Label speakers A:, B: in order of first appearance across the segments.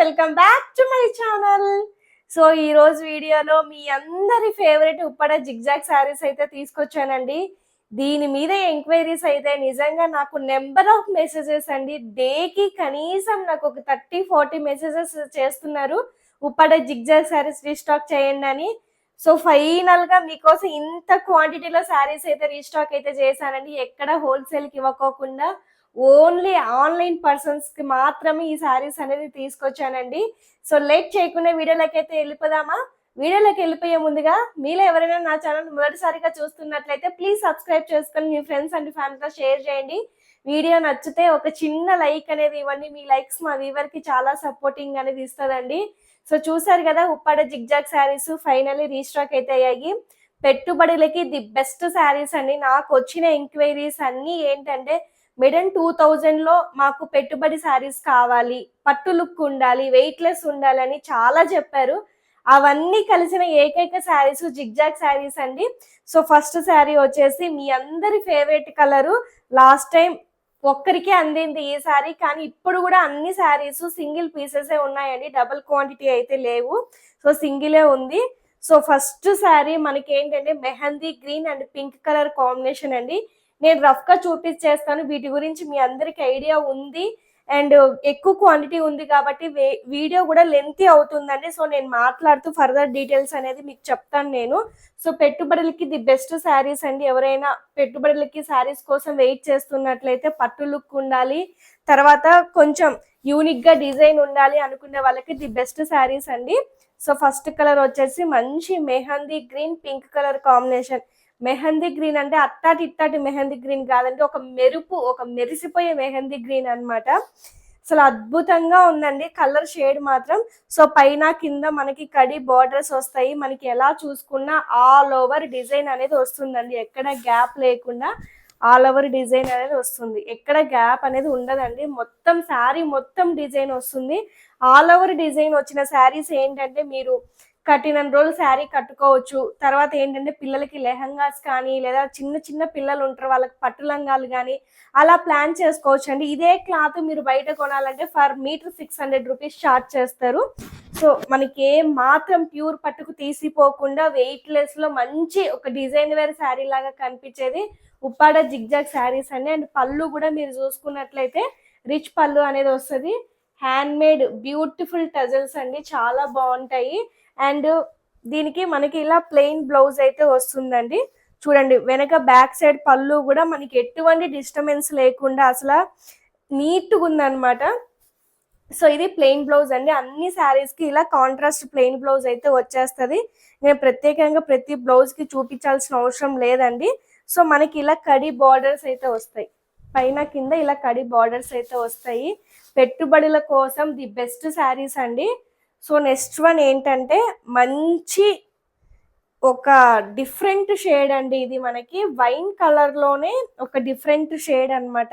A: Welcome back to my channel. So ఈ రోజు వీడియోలో మీ అందరి ఫేవరెట్ ఉప్పడ జిగ్జాగ్ శారీస్ అయితే తీసుకొచ్చానండి. దీని మీద ఎంక్వైరీస్ అయితే నిజంగా నాకు నెంబర్ ఆఫ్ మెసేజెస్ అండి. డేకి కనీసం నాకు ఒక థర్టీ ఫార్టీ మెసేజెస్ చేస్తున్నారు. ఉప్పడ జిగ్జాగ్ శారీస్ రీస్టాక్ చేయండి అని. సో ఫైనల్గా మీకోసం ఇంత క్వాంటిటీలో శారీస్ అయితే రీస్టాక్ అయితే చేశానండి. ఎక్కడ హోల్సేల్కి ఇవ్వకోకుండా. ఓన్లీ ఆన్లైన్ పర్సన్స్కి మాత్రమే ఈ శారీస్ అనేది తీసుకొచ్చానండి. సో లేట్ చేయకుండా వీడియోలోకి అయితే వెళ్ళిపోదామా? వీడియోలోకి వెళ్ళిపోయే ముందుగా మీలో ఎవరైనా నా ఛానల్ మొదటిసారిగా చూస్తున్నట్లయితే ప్లీజ్ సబ్స్క్రైబ్ చేసుకొని మీ ఫ్రెండ్స్ అండ్ ఫ్యామిలీతో షేర్ చేయండి. వీడియో నచ్చితే ఒక చిన్న లైక్ అనేది ఇవ్వండి. మీ లైక్స్ మా వీవర్కి చాలా సపోర్టింగ్ అనేది ఇస్తుందండి. సో చూసారు కదా Uppada zigzag saris finally restock అయితే అయ్యాయి. పెట్టుబడులకి ది బెస్ట్ శారీస్ అండి. నాకు వచ్చిన ఎంక్వైరీస్ అన్నీ ఏంటంటే మిడన్ టూ థౌజండ్లో మాకు పెట్టుబడి శారీస్ కావాలి పట్టు లుక్ ఉండాలి వెయిట్లెస్ ఉండాలని చాలా చెప్పారు. అవన్నీ కలిసిన ఏకైక శారీస్ జిగ్జాగ్ శారీస్ అండి. సో ఫస్ట్ శారీ వచ్చేసి మీ అందరి ఫేవరెట్ కలరు. లాస్ట్ టైం ఒక్కరికే అందింది ఈ శారీ కానీ ఇప్పుడు కూడా అన్ని శారీస్ సింగిల్ పీసెస్ ఉన్నాయండి. డబుల్ క్వాంటిటీ అయితే లేవు. సో సింగిలే ఉంది. సో ఫస్ట్ శారీ మనకి ఏంటంటే mehndi green and pink colour combination అండి. నేను రఫ్గా చూపించేస్తాను వీటి గురించి మీ అందరికి ఐడియా ఉంది. అండ్ ఎక్కువ క్వాంటిటీ ఉంది కాబట్టి వీడియో కూడా లెంతీ అవుతుందండి. సో నేను మాట్లాడుతూ ఫర్దర్ డీటెయిల్స్ అనేది మీకు చెప్తాను నేను. సో పెట్టుబడులకి ది బెస్ట్ శారీస్ అండి. ఎవరైనా పెట్టుబడులకి శారీస్ కోసం వెయిట్ చేస్తున్నట్లయితే పట్టు లుక్ ఉండాలి. తర్వాత కొంచెం యూనిక్గా డిజైన్ ఉండాలి అనుకునే వాళ్ళకి ది బెస్ట్ శారీస్ అండి. సో ఫస్ట్ కలర్ వచ్చేసి మంచి mehndi green pink colour combination mehndi green అంటే అట్టాటి ఇట్టాటి మెహందీ గ్రీన్ కాదండి ఒక మెరుపు ఒక మెరిసిపోయే మెహందీ గ్రీన్ అన్నమాట. అసలు అద్భుతంగా ఉందండి. కలర్ షేడ్ మాత్రం. సో పైన కింద మనకి కడి బార్డర్స్ వస్తాయి. మనకి ఎలా చూసుకున్నా ఆల్ ఓవర్ డిజైన్ అనేది వస్తుందండి. ఎక్కడ గ్యాప్ లేకుండా ఆల్ ఓవర్ డిజైన్ అనేది వస్తుంది. ఎక్కడ గ్యాప్ అనేది ఉండదండి. మొత్తం శారీ మొత్తం డిజైన్ వస్తుంది. ఆల్ ఓవర్ డిజైన్ వచ్చిన శారీస్ ఏంటంటే మీరు కట్టిన రోజులు శారీ కట్టుకోవచ్చు. తర్వాత ఏంటంటే పిల్లలకి లెహంగాస్ కానీ లేదా చిన్న చిన్న పిల్లలు ఉంటారు వాళ్ళకి పట్టు లంగాలు కానీ అలా ప్లాన్ చేసుకోవచ్చు అండి ఇదే క్లాత్ మీరు బయట కొనాలంటే for metre six hundred rupees charge చేస్తారు. సో మనకి ఏ మాత్రం ప్యూర్ పట్టుకు తీసిపోకుండా వెయిట్లెస్లో మంచి ఒక డిజైన్ వేర్ శారీ లాగా కనిపించేది ఉప్పాడ జిగ్జాగ్ శారీస్ అండి. అండ్ పళ్ళు కూడా మీరు చూసుకున్నట్లయితే రిచ్ పళ్ళు అనేది వస్తుంది. హ్యాండ్ మేడ్ బ్యూటిఫుల్ టజల్స్ అండి. చాలా బాగుంటాయి. అండ్ దీనికి మనకి ఇలా ప్లెయిన్ బ్లౌజ్ అయితే వస్తుందండి. చూడండి వెనక బ్యాక్ సైడ్ పళ్ళు కూడా మనకి ఎటువంటి డిస్టర్బెన్స్ లేకుండా అసలు నీట్గా ఉందన్నమాట సో ఇది ప్లెయిన్ బ్లౌజ్ అండి. అన్ని శారీస్కి ఇలా కాంట్రాస్ట్ ప్లెయిన్ బ్లౌజ్ అయితే వచ్చేస్తుంది. నేను ప్రత్యేకంగా ప్రతి బ్లౌజ్కి చూపించాల్సిన అవసరం లేదండి. సో మనకి ఇలా కడి బార్డర్స్ అయితే వస్తాయి. పైన కింద ఇలా కడి బార్డర్స్ అయితే వస్తాయి. పెట్టుబడుల కోసం ది బెస్ట్ శారీస్ అండి. సో నెక్స్ట్ వన్ ఏంటంటే మంచి ఒక డిఫరెంట్ షేడ్ అండి ఇది మనకి. వైన్ కలర్లోనే ఒక డిఫరెంట్ షేడ్ అన్నమాట.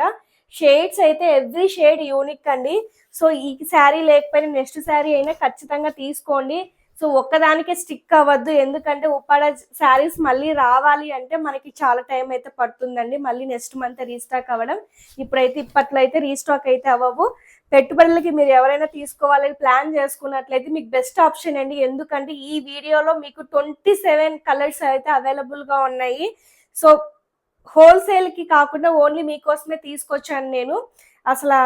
A: షేడ్స్ అయితే ఎవ్రీ షేడ్ యూనిక్ అండి. సో ఈ శారీ లేకపోయినా నెక్స్ట్ శారీ అయినా ఖచ్చితంగా తీసుకోండి. సో ఒక్కదానికే స్టిక్ అవ్వద్దు. ఎందుకంటే ఉప్పాడ శారీస్ మళ్ళీ రావాలి అంటే మనకి చాలా టైం అయితే పడుతుందండి. మళ్ళీ నెక్స్ట్ మంత్ రీస్టాక్ అవ్వడం. ఇప్పుడైతే ఇప్పట్లో అయితే రీస్టాక్ అయితే అవ్వవు. పెట్టుబడులకి మీరు ఎవరైనా తీసుకోవాలని ప్లాన్ చేసుకున్నట్లయితే మీకు బెస్ట్ ఆప్షన్ అండి. ఎందుకంటే ఈ వీడియోలో మీకు ట్వంటీ సెవెన్ కలర్స్ అయితే అవైలబుల్గా ఉన్నాయి. సో హోల్సేల్కి కాకుండా ఓన్లీ మీకోసమే తీసుకొచ్చాను నేను. అసలు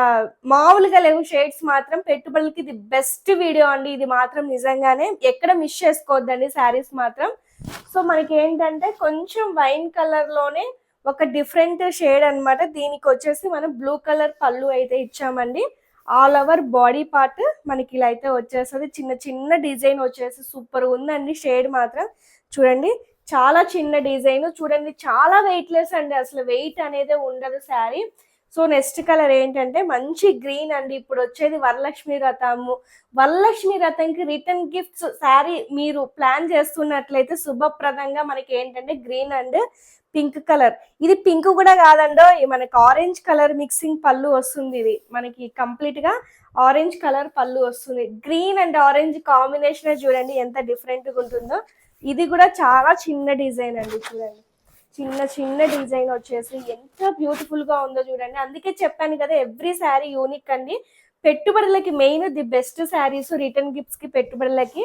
A: మామూలుగా లేవు షేడ్స్ మాత్రం. పెట్టుబడులకి ఇది బెస్ట్ వీడియో అండి. ఇది మాత్రం నిజంగానే ఎక్కడ మిస్ చేసుకోవద్దండి శారీస్ మాత్రం. సో మనకి ఏంటంటే కొంచెం వైన్ కలర్లోనే ఒక డిఫరెంట్ షేడ్ అన్నమాట. దీనికి వచ్చేసి మనం బ్లూ కలర్ పళ్ళు అయితే ఇచ్చామండి. ఆల్ ఓవర్ బాడీ పార్ట్ మనకి ఇలా అయితే వచ్చేస్తుంది. చిన్న చిన్న డిజైన్ వచ్చేసి సూపర్ ఉందండి. షేడ్ మాత్రం చూడండి. చాలా చిన్న డిజైన్. చూడండి చాలా వెయిట్ లెస్ అండి. అసలు వెయిట్ అనేది ఉండదు శారీ. సో నెక్స్ట్ కలర్ ఏంటంటే మంచి గ్రీన్ అండి. ఇప్పుడు వచ్చేది వరలక్ష్మి రథము. వరలక్ష్మి రథంకి రిటర్న్ గిఫ్ట్స్ శారీ మీరు ప్లాన్ చేస్తున్నట్లయితే శుభప్రదంగా మనకి ఏంటంటే గ్రీన్ అండ్ పింక్ కలర్. ఇది పింక్ కూడా కాదండో మనకి ఆరెంజ్ కలర్ మిక్సింగ్ పళ్ళు వస్తుంది ఇది. మనకి కంప్లీట్గా ఆరెంజ్ కలర్ పళ్ళు వస్తుంది. గ్రీన్ అండ్ ఆరెంజ్ కాంబినేషన్ చూడండి ఎంత డిఫరెంట్గా ఉంటుందో. ఇది కూడా చాలా చిన్న డిజైన్ అండి చూడండి. చిన్న చిన్న డిజైన్ వచ్చేసి ఎంత బ్యూటిఫుల్గా ఉందో చూడండి. అందుకే చెప్పాను కదా ఎవ్రీ శారీ యూనిక్ అండి. పెట్టుబడులకి main the best saris return గిఫ్ట్స్కి పెట్టుబడులకి.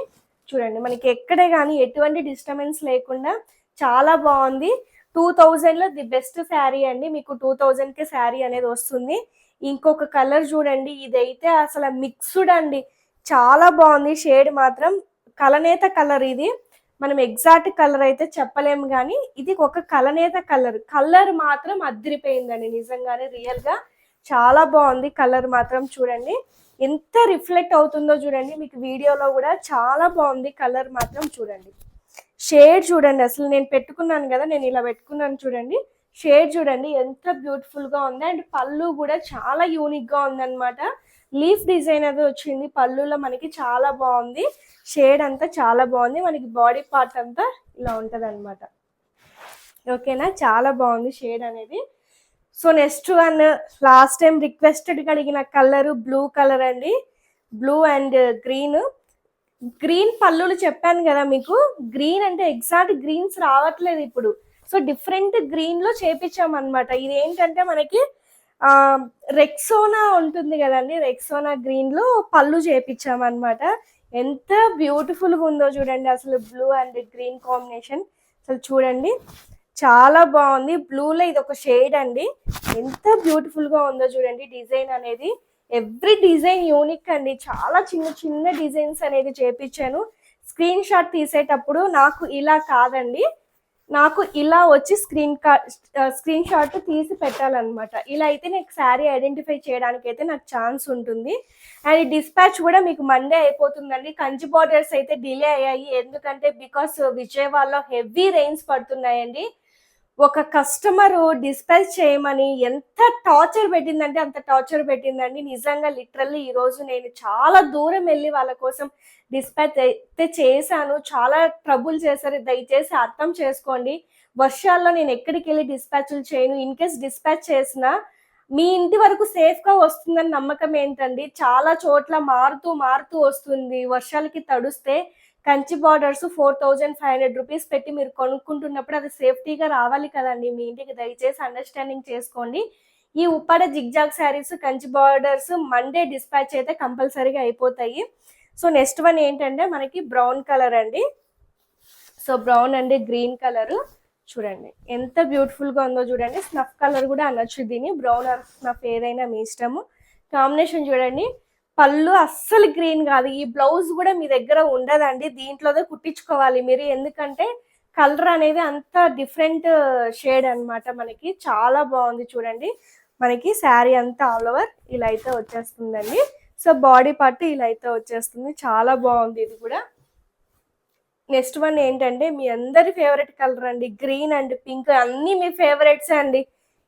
A: చూడండి మనకి ఎక్కడే కానీ ఎటువంటి డిస్టర్బెన్స్ లేకుండా చాలా బాగుంది. టూ థౌజండ్లో ది బెస్ట్ శారీ అండి. మీకు టూ థౌజండ్కే శారీ అనేది వస్తుంది. ఇంకొక కలర్ చూడండి. ఇదైతే అసలు మిక్స్డ్ అండి. చాలా బాగుంది. షేడ్ మాత్రం కలనేత కలర్ ఇది. మనం ఎగ్జాక్ట్ కలర్ అయితే చెప్పలేము కానీ ఇది ఒక కలనేత కలర్. కలర్ మాత్రం అదిరిపోయిందండి. నిజంగానే రియల్గా చాలా బాగుంది కలర్ మాత్రం చూడండి. ఎంత రిఫ్లెక్ట్ అవుతుందో చూడండి. మీకు వీడియోలో కూడా చాలా బాగుంది కలర్ మాత్రం చూడండి. షేడ్ చూడండి. అసలు నేను పెట్టుకున్నాను కదా నేను ఇలా పెట్టుకున్నాను చూడండి. షేడ్ చూడండి. ఎంత బ్యూటిఫుల్గా ఉంది. అండ్ పళ్ళు కూడా చాలా యూనిక్గా ఉందన్నమాట. లీఫ్ డిజైన్ అది వచ్చింది. పళ్ళులో మనకి చాలా బాగుంది. షేడ్ అంతా చాలా బాగుంది. మనకి బాడీ పార్ట్ అంతా ఇలా ఉంటుంది అనమాట ఓకేనా? చాలా బాగుంది షేడ్ అనేది. So next one last time రిక్వెస్టెడ్గా అడిగిన కలర్ బ్లూ కలర్ అండి. Blue and green. గ్రీన్ పళ్ళులు చెప్పాను కదా మీకు. గ్రీన్ అంటే ఎగ్జాక్ట్ గ్రీన్స్ రావట్లేదు ఇప్పుడు. సో డిఫరెంట్ గ్రీన్లో చేపించామన్నమాట. ఇది ఏంటంటే మనకి ఆ రెక్సోనా ఉంటుంది కదండి. రెక్సోనా గ్రీన్లో పళ్ళు చేపించామన్నమాట. ఎంత బ్యూటిఫుల్గా ఉందో చూడండి. అసలు బ్లూ అండ్ గ్రీన్ కాంబినేషన్. అసలు చూడండి. చాలా బాగుంది. బ్లూలో ఇది ఒక షేడ్ అండి. ఎంత బ్యూటిఫుల్గా ఉందో చూడండి డిజైన్ అనేది. ఎవ్రీ డిజైన్ యూనిక్ అండి. చాలా చిన్న చిన్న డిజైన్స్ అనేది చేపించాను. స్క్రీన్ షాట్ తీసేటప్పుడు నాకు ఇలా కాదండి. నాకు ఇలా వచ్చి స్క్రీన్ కా స్క్రీన్ షాట్ తీసి పెట్టాలన్నమాట. ఇలా అయితే నాకు శారీ ఐడెంటిఫై చేయడానికి అయితే నాకు ఛాన్స్ ఉంటుంది. అండ్ డిస్పాచ్ కూడా మీకు మండే అయిపోతుందండి. కంచి బార్డర్స్ అయితే డిలే అయ్యాయి. ఎందుకంటే బికాస్ విజయవాడలో హెవీ రెయిన్స్ పడుతున్నాయండి. ఒక కస్టమర్ డిస్పాచ్ చేయమని ఎంత టార్చర్ పెట్టిందంటే అంత టార్చర్ పెట్టిందండి. నిజంగా లిటరల్లీ ఈరోజు నేను చాలా దూరం వెళ్ళి వాళ్ళ కోసం డిస్పాచ్ అయితే చేశాను. చాలా ట్రబుల్ చేశారు. దయచేసి అర్థం చేసుకోండి. వర్షాల్లో నేను ఎక్కడికి వెళ్ళి డిస్పాచ్లు చేయను. ఇన్ కేస్ డిస్పాచ్ చేసినా మీ ఇంటి వరకు సేఫ్గా వస్తుందని నమ్మకం ఏంటండి? చాలా చోట్ల మారుతూ మారుతూ వస్తుంది. వర్షాలకి తడుస్తే Kanchi borders four thousand five hundred rupees పెట్టి మీరు కొనుక్కుంటున్నప్పుడు అది సేఫ్టీగా రావాలి కదండి. మీ ఇంటికి దయచేసి అండర్స్టాండింగ్ చేసుకోండి. ఈ Uppada zigzag saris Kanchi borders Monday dispatch అయితే కంపల్సరీగా అయిపోతాయి. సో నెక్స్ట్ వన్ ఏంటంటే మనకి బ్రౌన్ కలర్ అండి. సో బ్రౌన్ అండి గ్రీన్ కలర్ చూడండి ఎంత బ్యూటిఫుల్గా ఉందో చూడండి. స్నఫ్ కలర్ కూడా అనొచ్చు దీన్ని. బ్రౌన్ ఆర్ స్నఫ్ ఏదైనా మీ ఇష్టము. కాంబినేషన్ చూడండి. పళ్ళు అస్సలు గ్రీన్ కాదు. ఈ బ్లౌజ్ కూడా మీ దగ్గర ఉండదండి. దీంట్లోదే కుట్టించుకోవాలి మీరు. ఎందుకంటే కలర్ అనేది అంత డిఫరెంట్ షేడ్ అన్నమాట మనకి. చాలా బాగుంది చూడండి. మనకి శారీ అంతా ఆల్ ఓవర్ ఇలా అయితే వచ్చేస్తుందండి. సో బాడీ పార్ట్ ఇలా అయితే వచ్చేస్తుంది. చాలా బాగుంది ఇది కూడా. నెక్స్ట్ వన్ ఏంటంటే మీ అందరి ఫేవరెట్ కలర్ అండి. గ్రీన్ అండ్ పింక్ అన్నీ మీ ఫేవరెట్సే అండి.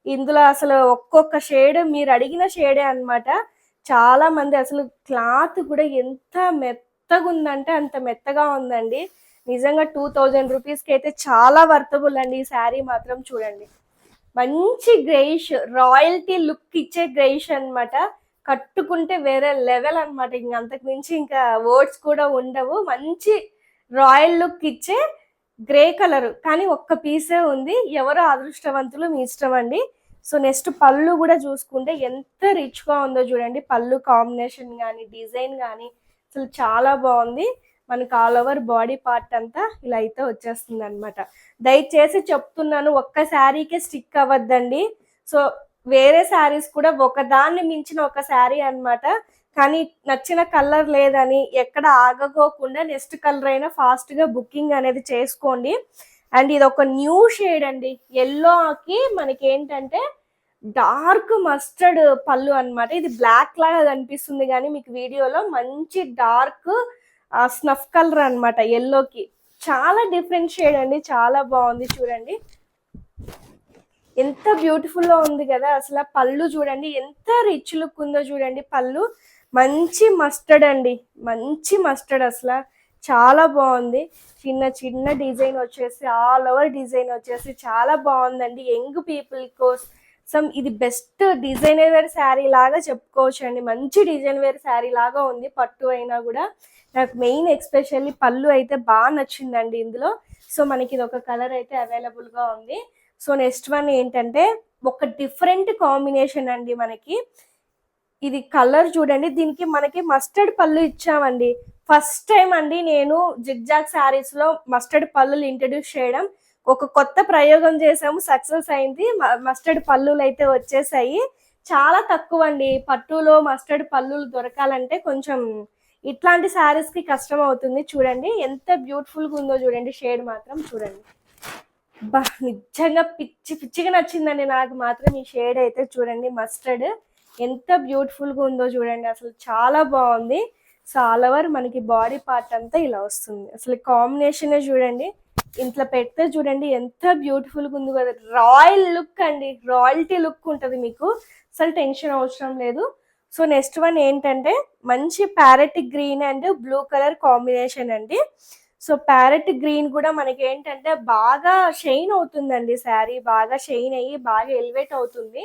A: ఇందులో అసలు ఒక్కొక్క షేడ్ మీరు అడిగిన షేడే అన్నమాట. చాలా మంది అసలు క్లాత్ కూడా ఎంత మెత్తగా ఉందంటే అంత మెత్తగా ఉందండి. నిజంగా టూ థౌజండ్ రూపీస్కి అయితే చాలా వర్తబుల్ అండి ఈ శారీ మాత్రం చూడండి. మంచి గ్రేయిష్ రాయల్టీ లుక్ ఇచ్చే గ్రేయిష్ అన్నమాట. కట్టుకుంటే వేరే లెవెల్ అనమాట ఇంక అంతకు మించి ఇంకా వర్డ్స్ కూడా ఉండవు. మంచి రాయల్ లుక్ ఇచ్చే గ్రే కలర్. కానీ ఒక్క పీసే ఉంది. ఎవరో అదృష్టవంతులు? మీ ఇష్టం అండి. సో నెక్స్ట్ పళ్ళు కూడా చూసుకుంటే ఎంత రిచ్గా ఉందో చూడండి. పళ్ళు కాంబినేషన్ కానీ డిజైన్ కానీ అసలు చాలా బాగుంది. మనకు ఆల్ ఓవర్ బాడీ పార్ట్ అంతా ఇలా అయితే వచ్చేస్తుంది అనమాట దయచేసి చెప్తున్నాను ఒక్క శారీకే స్టిక్ అవ్వద్దండి. సో వేరే శారీస్ కూడా ఒకదాన్ని మించిన ఒక శారీ అన్నమాట. కానీ నచ్చిన కలర్ లేదని ఎక్కడ ఆగకోకుండా నెక్స్ట్ కలర్ అయినా ఫాస్ట్గా బుకింగ్ అనేది చేసుకోండి. అండ్ ఇది ఒక న్యూ షేడ్ అండి. ఎల్లోకి మనకి ఏంటంటే డార్క్ మస్టర్డ్ పళ్ళు అన్నమాట. ఇది బ్లాక్ లాగా కనిపిస్తుంది కానీ మీకు వీడియోలో మంచి డార్క్ స్నఫ్ కలర్ అన్నమాట ఎల్లోకి. చాలా డిఫరెంట్ షేడ్ అండి. చాలా బాగుంది చూడండి. ఎంత బ్యూటిఫుల్గా ఉంది కదా. అసలు పళ్ళు చూడండి. ఎంత రిచ్ లుక్ ఉందో చూడండి. పళ్ళు మంచి మస్టర్డ్ అండి. మంచి మస్టర్డ్ అసలు. చాలా బాగుంది. చిన్న చిన్న డిజైన్ వచ్చేసి ఆల్ ఓవర్ డిజైన్ వచ్చేసి చాలా బాగుందండి. యంగ్ పీపుల్ కోసం ఇది బెస్ట్ డిజైనర్ వేర్ శారీ లాగా చెప్పుకోవచ్చు అండి మంచి డిజైన్ వేర్ శారీ లాగా ఉంది. పట్టు అయినా కూడా. నాకు మెయిన్ ఎక్స్పెషల్లీ పళ్ళు అయితే బాగా నచ్చిందండి ఇందులో. సో మనకి ఇది ఒక కలర్ అయితే అవైలబుల్గా ఉంది. సో నెక్స్ట్ వన్ ఏంటంటే ఒక డిఫరెంట్ కాంబినేషన్ అండి మనకి. ఇది కలర్ చూడండి. దీనికి మనకి మస్టర్డ్ పళ్ళు ఇచ్చామండి. ఫస్ట్ టైం అండి నేను జిగ్జాగ్ శారీస్లో మస్టర్డ్ పళ్ళులు ఇంట్రడ్యూస్ చేయడం. ఒక కొత్త ప్రయోగం చేసాము సక్సెస్ అయింది. మస్టర్డ్ పళ్ళులు అయితే వచ్చేసాయి. చాలా తక్కువ అండి. పట్టులో మస్టర్డ్ పళ్ళులు దొరకాలంటే కొంచెం ఇట్లాంటి శారీస్కి కష్టం అవుతుంది. చూడండి. ఎంత బ్యూటిఫుల్గా ఉందో చూడండి. షేడ్ మాత్రం చూడండి. బా నిజంగా పిచ్చి పిచ్చిగా నచ్చిందండి నాకు మాత్రం ఈ షేడ్ అయితే చూడండి. మస్టర్డ్ ఎంత బ్యూటిఫుల్గా ఉందో చూడండి. అసలు చాలా బాగుంది. సో ఆల్ ఓవర్ మనకి బాడీ పార్ట్ అంతా ఇలా వస్తుంది. అసలు కాంబినేషన్ చూడండి. ఇంట్లో పెడితే చూడండి ఎంత బ్యూటిఫుల్గా ఉంది కదా. రాయల్ లుక్ అండి. రాయల్టీ లుక్ ఉంటుంది మీకు. అసలు టెన్షన్ అవసరం లేదు. సో నెక్స్ట్ వన్ ఏంటంటే మంచి parrot green and blue colour combination అండి. సో ప్యారెట్ గ్రీన్ కూడా మనకి ఏంటంటే బాగా షైన్ అవుతుందండి. శారీ బాగా షైన్ అయ్యి బాగా ఎలివేట్ అవుతుంది.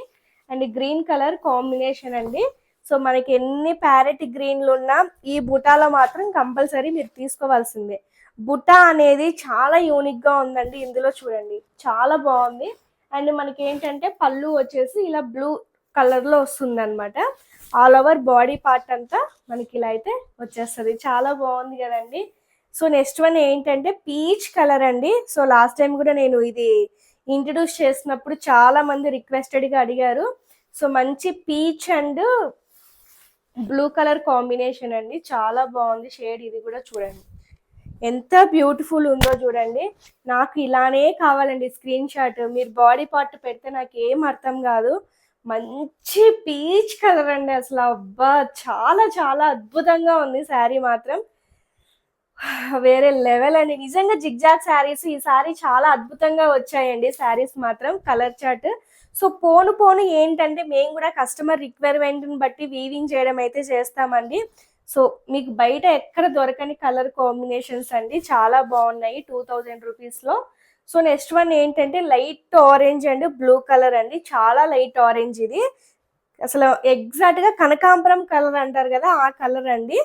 A: అండ్ గ్రీన్ కలర్ కాంబినేషన్ అండి. సో మనకి ఎన్ని ప్యారెట్ గ్రీన్లు ఉన్నా ఈ బుటాలో మాత్రం కంపల్సరీ మీరు తీసుకోవాల్సిందే. బుటా అనేది చాలా యూనిక్గా ఉందండి ఇందులో చూడండి. చాలా బాగుంది. అండ్ మనకి ఏంటంటే పళ్ళు వచ్చేసి ఇలా బ్లూ కలర్లో వస్తుందన్నమాట. వస్తుంది అనమాట ఆల్ ఓవర్ బాడీ పార్ట్ అంతా మనకి ఇలా అయితే వచ్చేస్తుంది. చాలా బాగుంది కదండి. సో నెక్స్ట్ వన్ ఏంటంటే పీచ్ కలర్ అండి. సో లాస్ట్ టైం కూడా నేను ఇది ఇంట్రడ్యూస్ చేసినప్పుడు చాలా మంది రిక్వెస్టెడ్గా అడిగారు. సో మంచి peach and blue colour combination అండి. చాలా బాగుంది షేడ్ ఇది కూడా చూడండి. ఎంత బ్యూటిఫుల్ ఉందో చూడండి. నాకు ఇలానే కావాలండి స్క్రీన్ షాట్ మీరు బాడీ పార్ట్ పెడితే నాకు ఏం అర్థం కాదు. మంచి పీచ్ కలర్ అండి అసలు. అబ్బా చాలా చాలా అద్భుతంగా ఉంది శారీ మాత్రం. వేరే లెవెల్ అండి. నిజంగా జిగ్జాగ్ శారీస్ ఈ సారీ చాలా అద్భుతంగా వచ్చాయండి. శారీస్ మాత్రం కలర్ చార్ట్. సో పోను పోను ఏంటంటే మేము కూడా కస్టమర్ రిక్వైర్మెంట్ని బట్టి వీవింగ్ చేయడం అయితే చేస్తామండి. సో మీకు బయట ఎక్కడ దొరకని కలర్ కాంబినేషన్స్ అండి చాలా బాగున్నాయి టూ థౌజండ్ రూపీస్లో సో నెక్స్ట్ వన్ ఏంటంటే light orange and blue colour అండి. చాలా లైట్ ఆరెంజ్ ఇది. అసలు ఎగ్జాక్ట్గా కనకాంబరం కలర్ అంటారు కదా ఆ కలర్ అండి.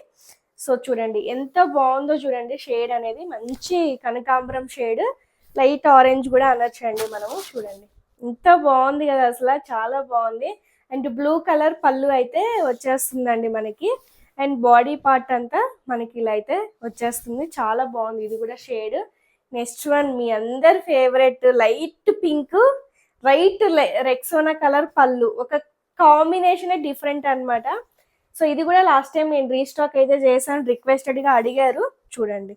A: సో చూడండి ఎంత బాగుందో చూడండి షేడ్ అనేది మంచి కనకాంబరం షేడ్. లైట్ ఆరెంజ్ కూడా అనొచ్చండి మనము చూడండి. ఎంత బాగుంది కదా అసలు చాలా బాగుంది. అండ్ బ్లూ కలర్ పళ్ళు అయితే వచ్చేస్తుందండి మనకి. అండ్ బాడీ పార్ట్ అంతా మనకి ఇలా అయితే వచ్చేస్తుంది. చాలా బాగుంది ఇది కూడా షేడ్. నెక్స్ట్ వన్ మీ అందరి favourite light pink right Rexona colour pallu. ఒక కాంబినేషన్ డిఫరెంట్ అన్నమాట. సో ఇది కూడా లాస్ట్ టైం నేను రీస్టాక్ అయితే చేశాను రిక్వెస్టెడ్గా అడిగారు. చూడండి.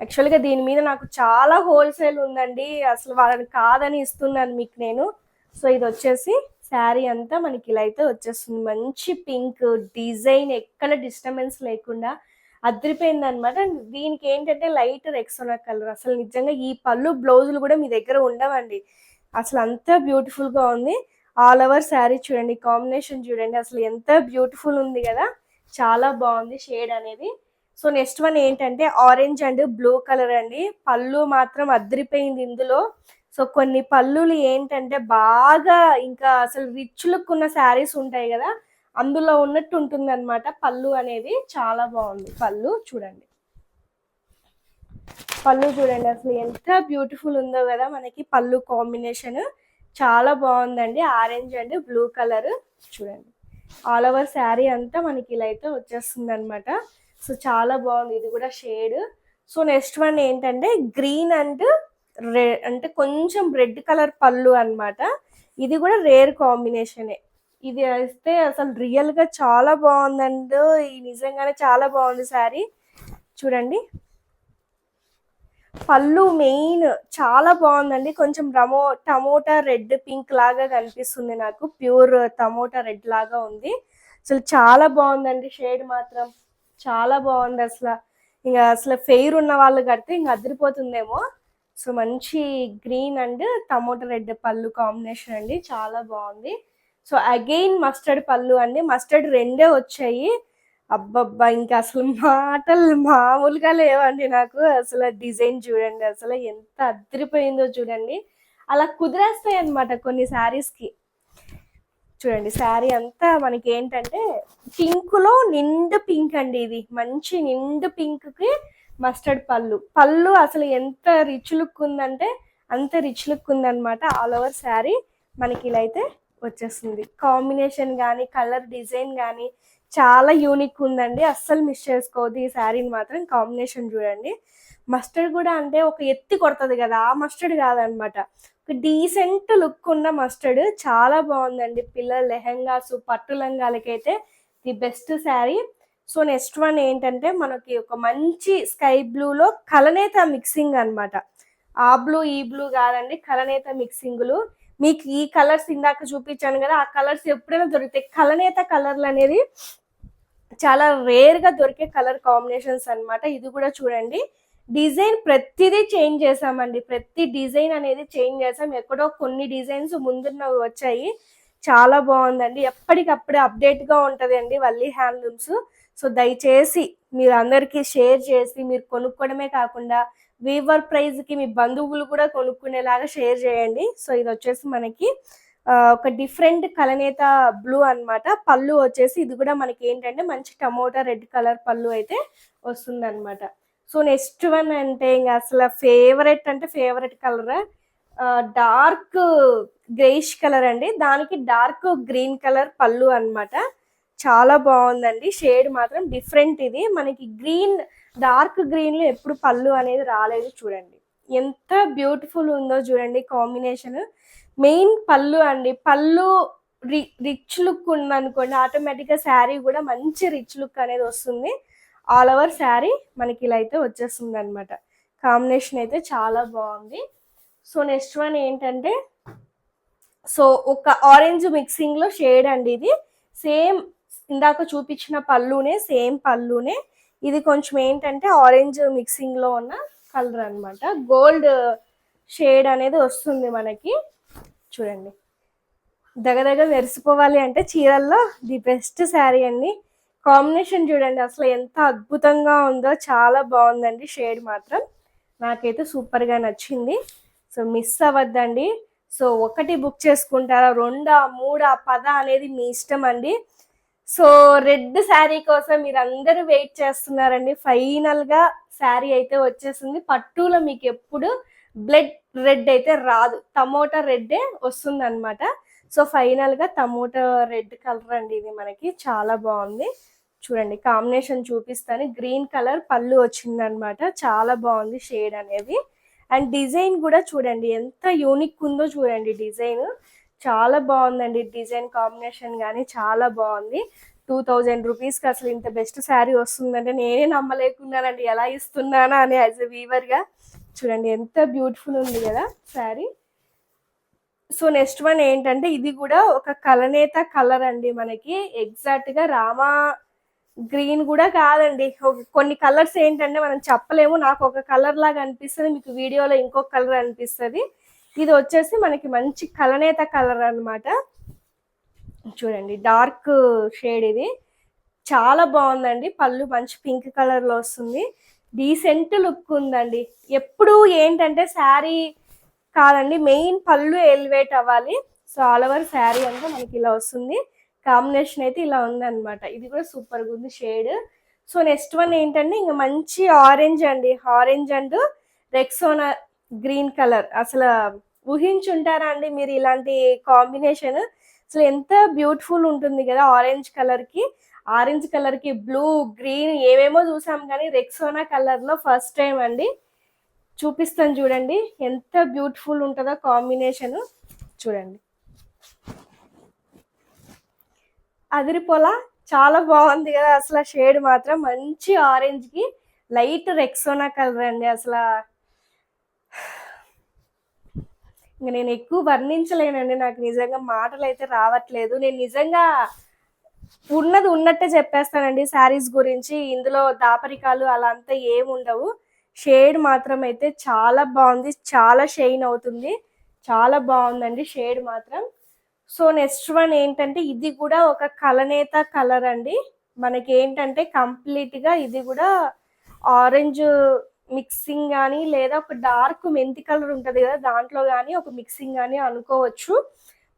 A: యాక్చువల్గా దీని మీద నాకు చాలా హోల్సేల్ ఉందండి. అసలు వాళ్ళని కాదని ఇస్తున్నాను మీకు నేను. సో ఇది వచ్చేసి శారీ అంతా మనకి ఇలా అయితే వచ్చేస్తుంది. మంచి పింక్ డిజైన్ ఎక్కడ డిస్టర్బెన్స్ లేకుండా అదిరిపోయింది అనమాట దీనికి ఏంటంటే లైట్ రెక్సోనా కలర్ అసలు నిజంగా ఈ పళ్ళు బ్లౌజులు కూడా మీ దగ్గర ఉండవండి. అసలు అంత బ్యూటిఫుల్గా ఉంది. ఆల్ ఓవర్ శారీ చూడండి కాంబినేషన్ చూడండి. అసలు ఎంత బ్యూటిఫుల్ ఉంది కదా. చాలా బాగుంది షేడ్ అనేది. సో నెక్స్ట్ వన్ ఏంటంటే ఆరెంజ్ అండ్ బ్లూ కలర్ అండి. పళ్ళు మాత్రం అద్దరిపోయింది ఇందులో. సో కొన్ని పళ్ళులు ఏంటంటే బాగా ఇంకా అసలు రిచ్ లుక్ ఉన్న శారీస్ ఉంటాయి కదా. అందులో ఉన్నట్టు ఉంటుంది అనమాట పళ్ళు అనేది. చాలా బాగుంది పళ్ళు చూడండి. పళ్ళు చూడండి అసలు ఎంత బ్యూటిఫుల్ ఉందో కదా మనకి పళ్ళు కాంబినేషన్. చాలా బాగుందండి. Orange and blue colour. చూడండి. ఆల్ ఓవర్ శారీ అంతా మనకి ఇలా అయితే వచ్చేస్తుంది అనమాట సో చాలా బాగుంది. ఇది కూడా షేడ్. సో నెక్స్ట్ వన్ ఏంటంటే గ్రీన్ అండ్ రె అంటే కొంచెం రెడ్ కలర్ పళ్ళు అనమాట ఇది కూడా రేర్ కాంబినేషనే. ఇది వేస్తే అసలు రియల్గా చాలా బాగుందండి. ఈ నిజంగానే చాలా బాగుంది శారీ. చూడండి. పళ్ళు మెయిన్ చాలా బాగుందండి. కొంచెం రమో టమోటా రెడ్ పింక్ లాగా కనిపిస్తుంది నాకు. ప్యూర్ టమోటా రెడ్ లాగా ఉంది. అసలు చాలా బాగుందండి షేడ్ మాత్రం. చాలా బాగుంది అసలు. ఇంకా అసలు ఫెయిర్ ఉన్న వాళ్ళు కడితే ఇంకా అదిరిపోతుందేమో. సో మంచి green and tomato red pallu combination అండి. చాలా బాగుంది. సో అగైన్ మస్టర్డ్ పళ్ళు అండి. మస్టర్డ్ రెండే వచ్చాయి. అబ్బబ్బా ఇంకా అసలు మాటలు మామూలుగా లేవండి నాకు. అసలు డిజైన్ చూడండి అసలు ఎంత అదిరిపోయిందో చూడండి. అలా కుదిరేస్తాయి అనమాట కొన్ని శారీస్కి చూడండి శారీ అంతా మనకి ఏంటంటే పింక్లో నిండు పింక్ అండి ఇది. మంచి నిండు పింక్కి మస్టర్డ్ పళ్ళు. పళ్ళు అసలు ఎంత రిచ్ లుక్ ఉందంటే అంత రిచ్ లుక్ ఉందన్నమాట ఆల్ ఓవర్ శారీ మనకి ఇలా అయితే వచ్చేస్తుంది. కాంబినేషన్ కానీ కలర్ డిజైన్ కానీ చాలా యూనిక్ ఉందండి. అస్సలు మిస్ చేసుకోవద్దు. ఈ శారీని మాత్రం కాంబినేషన్ చూడండి. మస్టర్డ్ కూడా అంటే ఒక ఎత్తి కొడుతుంది కదా ఆ మస్టర్డ్ కాదనమాట. ఒక డీసెంట్ లుక్ ఉన్న మస్టర్డ్ చాలా బాగుందండి. పిల్లల లెహెంగాస్ పట్టు లంగాలకైతే the best sari. So next one ఏంటంటే మనకి ఒక మంచి స్కై బ్లూలో కలనేత మిక్సింగ్ అన్నమాట. ఆ బ్లూ ఈ బ్లూ కాదండి. కలనేత మిక్సింగ్లు. మీకు ఈ కలర్స్ ఇందాక చూపించాను కదా ఆ కలర్స్ ఎప్పుడైనా దొరుకుతాయి కలనేత కలర్లు అనేది చాలా రేర్గా దొరికే కలర్ కాంబినేషన్స్ అన్నమాట. ఇది కూడా చూడండి. డిజైన్ ప్రతిదీ చేంజ్ చేసామండి ప్రతి డిజైన్ అనేది చేంజ్ చేసాం ఎక్కడో కొన్ని డిజైన్స్ ముందున్నవి వచ్చాయి. చాలా బాగుందండి. ఎప్పటికప్పుడు అప్డేట్గా ఉంటది అండి వల్లి హ్యాండ్లూమ్స్. సో దయచేసి మీరు అందరికీ షేర్ చేసి మీరు కొనుక్కోవడమే కాకుండా వీవర్ ప్రైజ్కి మీ బంధువులు కూడా కొనుక్కునేలాగా షేర్ చేయండి. సో ఇది వచ్చేసి మనకి ఒక డిఫరెంట్ కలనేత బ్లూ అన్నమాట. పళ్ళు వచ్చేసి ఇది కూడా మనకి ఏంటంటే మంచి టమోటా రెడ్ కలర్ పళ్ళు అయితే వస్తుంది అనమాట సో నెక్స్ట్ వన్ అంటే ఇంకా అసలు ఫేవరెట్ అంటే favourite colour dark greyish colour అండి. దానికి డార్క్ గ్రీన్ కలర్ పళ్ళు అనమాట చాలా బాగుందండి. షేడ్ మాత్రం డిఫరెంట్ ఇది. మనకి గ్రీన్ డార్క్ గ్రీన్లో ఎప్పుడు పళ్ళు అనేది రాలేదు చూడండి. ఎంత బ్యూటిఫుల్ ఉందో చూడండి కాంబినేషన్. మెయిన్ పళ్ళు అండి. పళ్ళు రి రిచ్ లుక్ ఉందనుకోండి ఆటోమేటిక్గా శారీ కూడా మంచి రిచ్ లుక్ అనేది వస్తుంది. ఆల్ ఓవర్ శారీ మనకి ఇలా అయితే వచ్చేస్తుంది అనమాట కాంబినేషన్ అయితే చాలా బాగుంది. సో నెక్స్ట్ వన్ ఏంటంటే సో ఒక ఆరెంజ్ మిక్సింగ్లో షేడ్ అండి ఇది. సేమ్ ఇందాక చూపించిన పళ్ళునే సేమ్ పళ్ళునే. ఇది కొంచెం ఏంటంటే ఆరెంజ్ మిక్సింగ్లో ఉన్న కలర్ అనమాట గోల్డ్ షేడ్ అనేది వస్తుంది మనకి. చూడండి. దగదగ మెరిసిపోవాలి అంటే చీరల్లో ది బెస్ట్ శారీ అండి. కాంబినేషన్ చూడండి అసలు ఎంత అద్భుతంగా ఉందో చాలా బాగుందండి షేడ్ మాత్రం. నాకైతే సూపర్గా నచ్చింది. సో మిస్ అవ్వద్దండి. సో ఒకటి బుక్ చేసుకుంటారా? రెండా? మూడా? పద అనేది మీ ఇష్టం అండి. సో రెడ్ శారీ కోసం మీరు అందరూ వెయిట్ చేస్తున్నారండి. ఫైనల్గా శారీ అయితే వచ్చేసింది. పట్టులో మీకు ఎప్పుడు బ్లడ్ రెడ్ అయితే రాదు. టమోటా రెడ్డే వస్తుంది అనమాట సో ఫైనల్గా టమోటా రెడ్ కలర్ అండి ఇది మనకి. చాలా బాగుంది. చూడండి కాంబినేషన్ చూపిస్తాను. గ్రీన్ కలర్ పళ్ళు వచ్చింది అనమాట చాలా బాగుంది షేడ్ అనేది. అండ్ డిజైన్ కూడా చూడండి ఎంత యూనిక్ ఉందో చూడండి డిజైన్. చాలా బాగుందండి డిజైన్ కాంబినేషన్ కానీ చాలా బాగుంది. టూ థౌజండ్ రూపీస్కి అసలు ఇంత బెస్ట్ శారీ వస్తుందంటే నేనే నమ్మలేకున్నానండి. ఎలా ఇస్తున్నానా అని యాజ్ ఎ వీవర్గా. చూడండి ఎంత బ్యూటిఫుల్ ఉంది కదా శారీ. సో నెక్స్ట్ వన్ ఏంటంటే ఇది కూడా ఒక కలనేత కలర్ అండి మనకి. ఎగ్జాక్ట్గా రామా గ్రీన్ కూడా కాదండి. కొన్ని కలర్స్ ఏంటంటే మనం చెప్పలేము. నాకు ఒక కలర్ లాగా అనిపిస్తుంది. మీకు వీడియోలో ఇంకొక కలర్ అనిపిస్తుంది. ఇది వచ్చేసి మనకి మంచి కలనేత కలర్ అనమాట చూడండి డార్క్ షేడ్ ఇది. చాలా బాగుందండి. పళ్ళు మంచి పింక్ కలర్లో వస్తుంది. డీసెంట్ లుక్ ఉందండి. ఎప్పుడు ఏంటంటే శారీ కాదండి మెయిన్ పళ్ళు ఎలివేట్ అవ్వాలి. సో ఆల్ ఓవర్ శారీ అంతా మనకి ఇలా వస్తుంది. కాంబినేషన్ అయితే ఇలా ఉందన్నమాట. ఇది కూడా సూపర్గా ఉంది షేడ్. సో నెక్స్ట్ వన్ ఏంటంటే ఇంకా మంచి ఆరెంజ్ అండి. Orange and Rexona green colour. అసలు ఊహించుంటారా అండి మీరు ఇలాంటి కాంబినేషన్? అసలు ఎంత బ్యూటిఫుల్ ఉంటుంది కదా ఆరెంజ్ కలర్కి ఆరెంజ్ కలర్కి బ్లూ గ్రీన్ ఏమేమో చూసాం కానీ రెక్సోనా కలర్లో ఫస్ట్ టైం అండి. చూపిస్తాను చూడండి ఎంత బ్యూటిఫుల్ ఉంటుందో కాంబినేషన్. చూడండి. అదిరిపోలా? చాలా బాగుంది కదా అసలు షేడ్ మాత్రం. మంచి ఆరెంజ్కి లైట్ రెక్సోనా కలర్ అండి అసలు ఇంక నేను ఎక్కువ వర్ణించలేనండి. నాకు నిజంగా మాటలు అయితే రావట్లేదు. నేను నిజంగా ఉన్నది ఉన్నట్టే చెప్పేస్తానండి శారీస్ గురించి. ఇందులో దాపరికాలు అలా అంతా ఏముండవు షేడ్ మాత్రం అయితే చాలా బాగుంది. చాలా షైన్ అవుతుంది. చాలా బాగుందండి షేడ్ మాత్రం. సో నెక్స్ట్ వన్ ఏంటంటే ఇది కూడా ఒక కలనేత కలర్ అండి. మనకి ఏంటంటే కంప్లీట్గా ఇది కూడా ఆరెంజ్ మిక్సింగ్ కానీ లేదా ఒక డార్క్ మెంతి కలర్ ఉంటుంది కదా దాంట్లో కానీ ఒక మిక్సింగ్ కానీ అనుకోవచ్చు.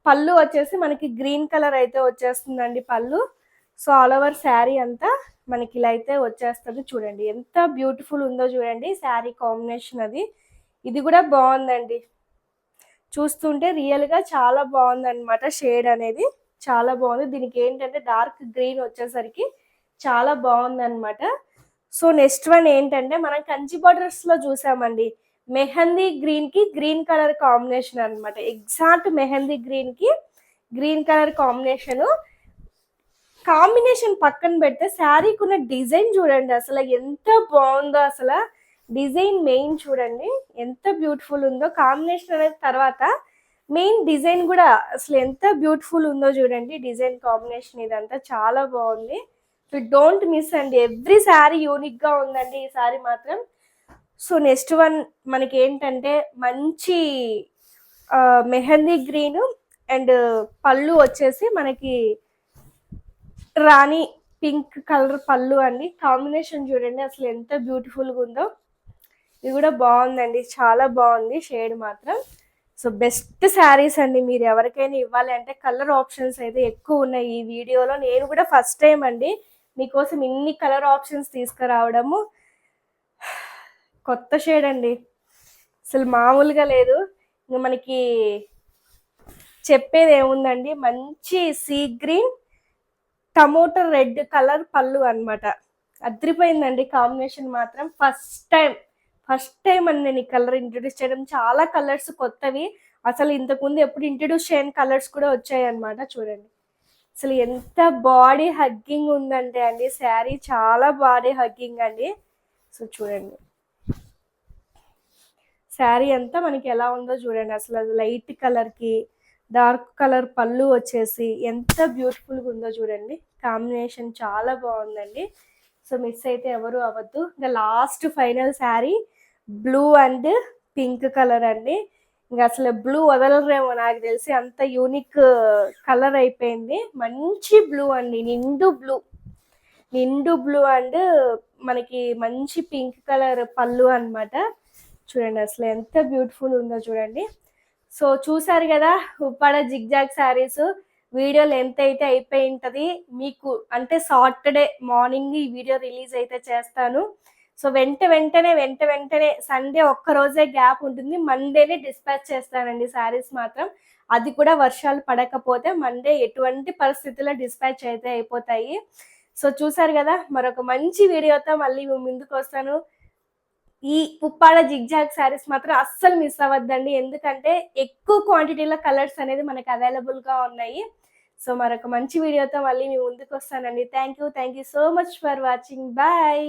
A: పళ్ళు వచ్చేసి మనకి గ్రీన్ కలర్ అయితే వచ్చేస్తుందండి పళ్ళు. సో ఆల్ ఓవర్ శారీ అంతా మనకి ఇలా అయితే వచ్చేస్తుంది చూడండి. ఎంత బ్యూటిఫుల్ ఉందో చూడండి శారీ కాంబినేషన్ అది. ఇది కూడా బాగుందండి. చూస్తుంటే రియల్గా చాలా బాగుందన్నమాట షేడ్ అనేది. చాలా బాగుంది. దీనికి ఏంటంటే డార్క్ గ్రీన్ వచ్చేసరికి చాలా బాగుందన్నమాట. సో నెక్స్ట్ వన్ ఏంటంటే మనం కంచి బార్డర్స్లో చూసామండి. మెహందీ గ్రీన్కి గ్రీన్ కలర్ కాంబినేషన్ అనమాట ఎగ్జాక్ట్ మెహందీ గ్రీన్కి గ్రీన్ కలర్ కాంబినేషన్ కాంబినేషన్ పక్కన పెడితే శారీకి ఉన్న డిజైన్ చూడండి. అసలు ఎంత బాగుందో అసలు. డిజైన్ మెయిన్ చూడండి. ఎంత బ్యూటిఫుల్ ఉందో. కాంబినేషన్ అనేది తర్వాత మెయిన్ డిజైన్ కూడా అసలు ఎంత బ్యూటిఫుల్ ఉందో చూడండి. డిజైన్ కాంబినేషన్ ఇదంతా చాలా బాగుంది. సో డోంట్ మిస్ అండి. ఎవ్రీ శారీ యూనిక్గా ఉందండి. ఈ శారీ మాత్రం. సో నెక్స్ట్ వన్ మనకి ఏంటంటే మంచి మెహందీ గ్రీన్ అండ్ పళ్ళు వచ్చేసి మనకి రాణి పింక్ కలర్ పళ్ళు అండి. కాంబినేషన్ చూడండి అసలు ఎంత బ్యూటిఫుల్గా ఉందో. ఇది కూడా బాగుందండి. చాలా బాగుంది షేడ్ మాత్రం. సో బెస్ట్ శారీస్ అండి మీరు ఎవరికైనా ఇవ్వాలి అంటే కలర్ ఆప్షన్స్ అయితే ఎక్కువ ఉన్నాయి ఈ వీడియోలో. నేను కూడా ఫస్ట్ టైం అండి. మీకోసం ఇన్ని కలర్ ఆప్షన్స్ తీసుకురావడము కొత్త షేడ్ అండి. అసలు మామూలుగా లేదు. ఇంకా మనకి చెప్పేది ఏముందండి? మంచి sea green tomato red colour పళ్ళు అన్నమాట. అదిరిపోయిందండి కాంబినేషన్ మాత్రం. ఫస్ట్ టైం ఫస్ట్ టైం అని నేను ఈ కలర్ ఇంట్రడ్యూస్ చేయడం. చాలా కలర్స్ కొత్తవి. అసలు ఇంతకుముందు ఎప్పుడు ఇంట్రడ్యూస్ చేయని కలర్స్ కూడా వచ్చాయి అనమాట చూడండి. అసలు ఎంత బాడీ హగ్గింగ్ ఉందంటే అండి. శారీ చాలా బాడీ హగ్గింగ్ అండి. సో చూడండి. శారీ అంతా మనకి ఎలా ఉందో చూడండి. అసలు అది లైట్ కలర్కి డార్క్ కలర్ పళ్ళు వచ్చేసి ఎంత బ్యూటిఫుల్గా ఉందో చూడండి. కాంబినేషన్ చాలా బాగుందండి. సో మిస్ అయితే ఎవరు అవ్వద్దు. ఇంకా last final sari blue and pink colour అండి. ఇంకా అసలు బ్లూ వదలరేమో నాకు తెలిసి అంత యూనిక్ కలర్ అయిపోయింది. మంచి బ్లూ అండి నిండు బ్లూ నిండు బ్లూ అండ్ మనకి మంచి పింక్ కలర్ పళ్ళు అన్నమాట. చూడండి అసలు ఎంత బ్యూటిఫుల్ ఉందో చూడండి. సో చూసారు కదా Uppada zigzag saris video length అయితే అయిపోయి ఉంటుంది. మీకు అంటే సాటర్డే మార్నింగ్ ఈ వీడియో రిలీజ్ అయితే చేస్తాను. సో వెంట వెంటనే వెంట వెంటనే సండే ఒక్క రోజే గ్యాప్ ఉంటుంది. మండేనే డిస్పాచ్ చేస్తానండి శారీస్ మాత్రం. అది కూడా వర్షాలు పడకపోతే మండే ఎటువంటి పరిస్థితుల్లో డిస్పాచ్ అయితే అయిపోతాయి. సో చూసారు కదా మరొక మంచి వీడియోతో మళ్ళీ ముందుకు వస్తాను. ఈ పుప్పాడ జిగ్జాగ్ శారీస్ మాత్రం అస్సలు మిస్ అవ్వద్దండి. ఎందుకంటే ఎక్కువ క్వాంటిటీలో కలర్స్ అనేది మనకు అవైలబుల్గా ఉన్నాయి. సో మరొక మంచి వీడియోతో మళ్ళీ మీ ముందుకు వస్తానండి. Thank you thank you so much for watching bye